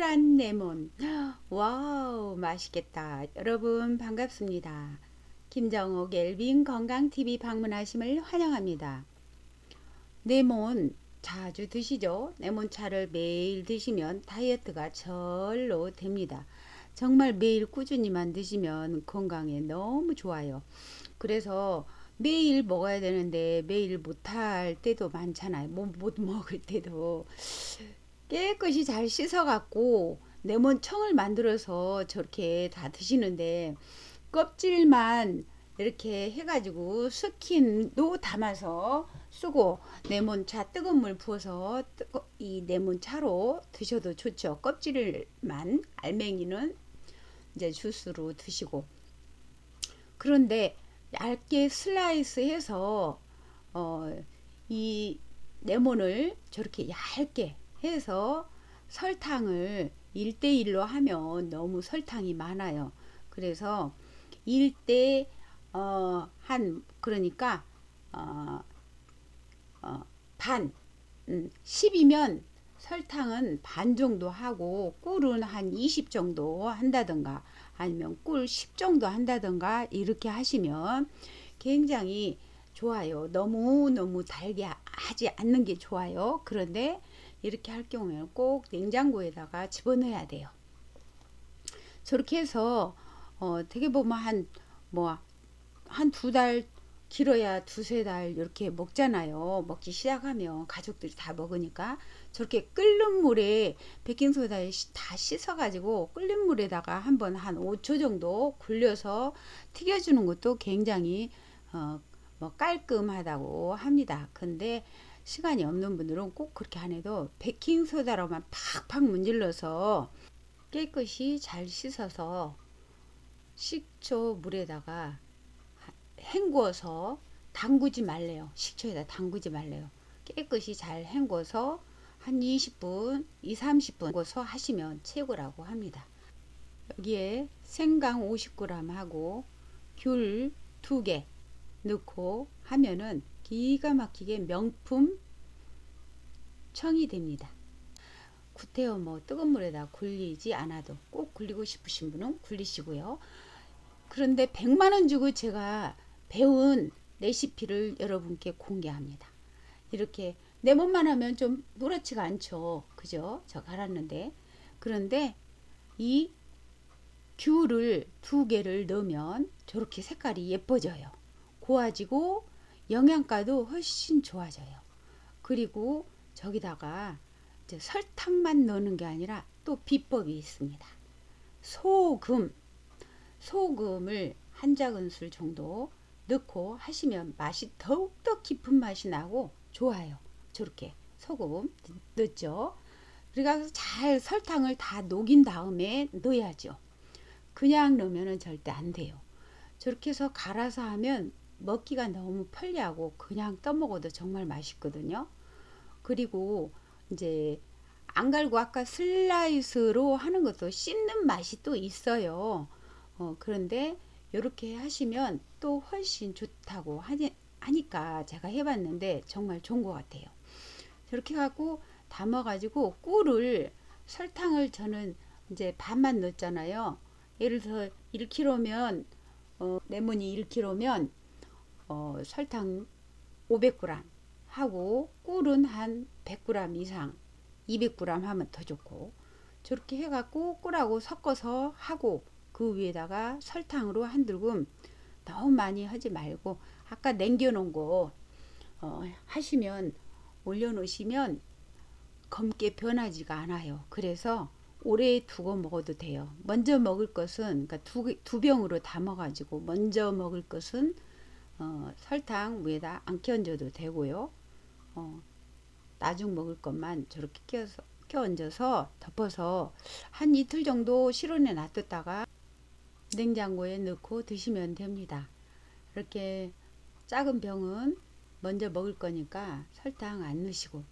꿀꿀한 레몬. 와우, 맛있겠다. 여러분 반갑습니다. 김정옥 엘빈 건강TV 방문하심을 환영합니다. 레몬 자주 드시죠? 레몬차를 매일 드시면 다이어트가 절로 됩니다. 정말 매일 꾸준히만 드시면 건강에 너무 좋아요. 그래서 매일 먹어야 되는데 매일 못할 때도 많잖아요. 못, 못 먹을 때도. 깨끗이 잘 씻어갖고 레몬청을 만들어서 저렇게 다 드시는데 껍질만 이렇게 해가지고 스킨도 담아서 쓰고 레몬차 뜨거운 물 부어서 뜨거, 이 레몬차로 드셔도 좋죠. 껍질만 알맹이는 이제 주스로 드시고 그런데 얇게 슬라이스해서 어, 이 레몬을 저렇게 얇게 해서 설탕을 1대1로 하면 너무 설탕이 많아요. 그래서 1대 어, 한 그러니까 어, 어, 반 음, 10이면 설탕은 반 정도 하고 꿀은 한 20 정도 한다던가 아니면 꿀 10 정도 한다던가 이렇게 하시면 굉장히 좋아요. 너무너무 달게 하지 않는 게 좋아요. 그런데 이렇게 할 경우에는 꼭 냉장고에다가 집어넣어야 돼요. 저렇게 해서 어, 되게 보면 한 뭐 한 두 달 길어야 두세 달 이렇게 먹잖아요. 먹기 시작하면 가족들이 다 먹으니까 저렇게 끓는 물에 베킹소다에 다 씻어가지고 끓는 물에다가 한번 한 5초 정도 굴려서 튀겨주는 것도 굉장히 어, 뭐 깔끔하다고 합니다. 근데 시간이 없는 분들은 꼭 그렇게 안 해도 베킹소다로만 팍팍 문질러서 깨끗이 잘 씻어서 식초 물에다가 헹구어서 담그지 말래요. 식초에다 담그지 말래요. 깨끗이 잘 헹궈서 한 20분, 2, 30분 헹궈서 하시면 최고라고 합니다. 여기에 생강 50g 하고 귤 2개 넣고 하면은 기가 막히게 명품 청이 됩니다. 구태여 뭐 뜨거운 물에다 굴리지 않아도 꼭 굴리고 싶으신 분은 굴리시고요. 그런데 100만원 주고 제가 배운 레시피를 여러분께 공개합니다. 이렇게 내 몸만 하면 좀 노랗지가 않죠. 그죠? 제가 알았는데. 그런데 이 귤을 두 개를 넣으면 저렇게 색깔이 예뻐져요. 고와지고 영양가도 훨씬 좋아져요. 그리고 저기다가 설탕만 넣는 게 아니라 또 비법이 있습니다. 소금, 소금을 한 작은술 정도 넣고 하시면 맛이 더욱더 깊은 맛이 나고 좋아요. 저렇게 소금 넣죠. 그래서 잘 설탕을 다 녹인 다음에 넣어야죠. 그냥 넣으면 절대 안 돼요. 저렇게 해서 갈아서 하면 먹기가 너무 편리하고 그냥 떠먹어도 정말 맛있거든요. 그리고 이제 안 갈고 아까 슬라이스로 하는 것도 씹는 맛이 또 있어요. 어, 그런데 이렇게 하시면 또 훨씬 좋다고 하니, 하니까 제가 해봤는데 정말 좋은 것 같아요. 저렇게 갖고 담아가지고 꿀을 설탕을 저는 이제 반만 넣었잖아요. 예를 들어서 1kg면 어, 레몬이 1kg면 어, 설탕 500g 하고 꿀은 한 100g 이상 200g 하면 더 좋고 저렇게 해갖고 꿀하고 섞어서 하고 그 위에다가 설탕으로 한 들금 너무 많이 하지 말고 아까 남겨놓은 거 어, 하시면 올려놓으시면 검게 변하지가 않아요. 그래서 오래 두고 먹어도 돼요. 먼저 먹을 것은 그러니까 두, 두 병으로 담아가지고 먼저 먹을 것은 어, 설탕 위에다 안 끼얹어도 되고요. 어, 나중 먹을 것만 저렇게 끼워서, 끼얹어서 덮어서 한 이틀 정도 실온에 놔뒀다가 냉장고에 넣고 드시면 됩니다. 이렇게 작은 병은 먼저 먹을 거니까 설탕 안 넣으시고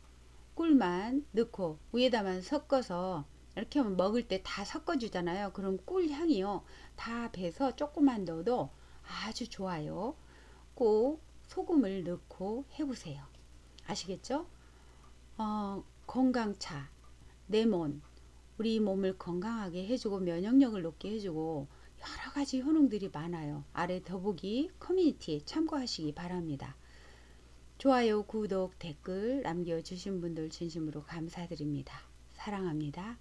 꿀만 넣고 위에다만 섞어서 이렇게 하면 먹을 때 다 섞어주잖아요. 그럼 꿀 향이요. 다 배서 조금만 넣어도 아주 좋아요. 꼭 소금을 넣고 해보세요. 아시겠죠? 어, 건강차, 레몬, 우리 몸을 건강하게 해주고 면역력을 높게 해주고 여러 가지 효능들이 많아요. 아래 더보기 커뮤니티에 참고하시기 바랍니다. 좋아요, 구독, 댓글 남겨주신 분들 진심으로 감사드립니다. 사랑합니다.